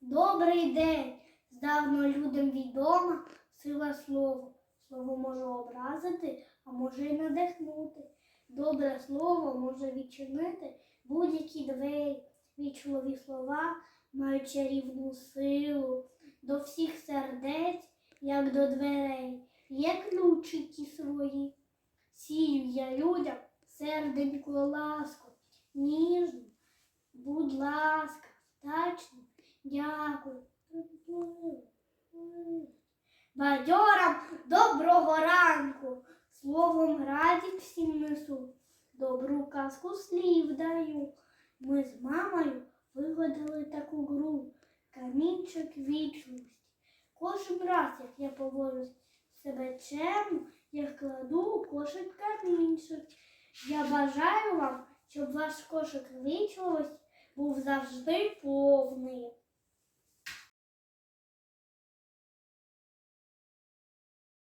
Добрий день! Здавна людям відома сила слова. Слово може образити, а може й надихнути. Добре слово може відчинити будь-які двері. Вічливі слова мають чарівну силу до всіх сердець, як до дверей. Є ключики свої. Сію я людям серденьку ласку, ніжну, будь ласка, вдачну, дякую. Бадьорам доброго ранку, словом раді всім несу, добру казку слів даю. Ми з мамою вигадали таку гру, камінчик вічності. Кожен раз, як я поводжусь себе чемно, я кладу у кошик камінчик. Я бажаю вам, щоб ваш кошик вічливості був завжди повний.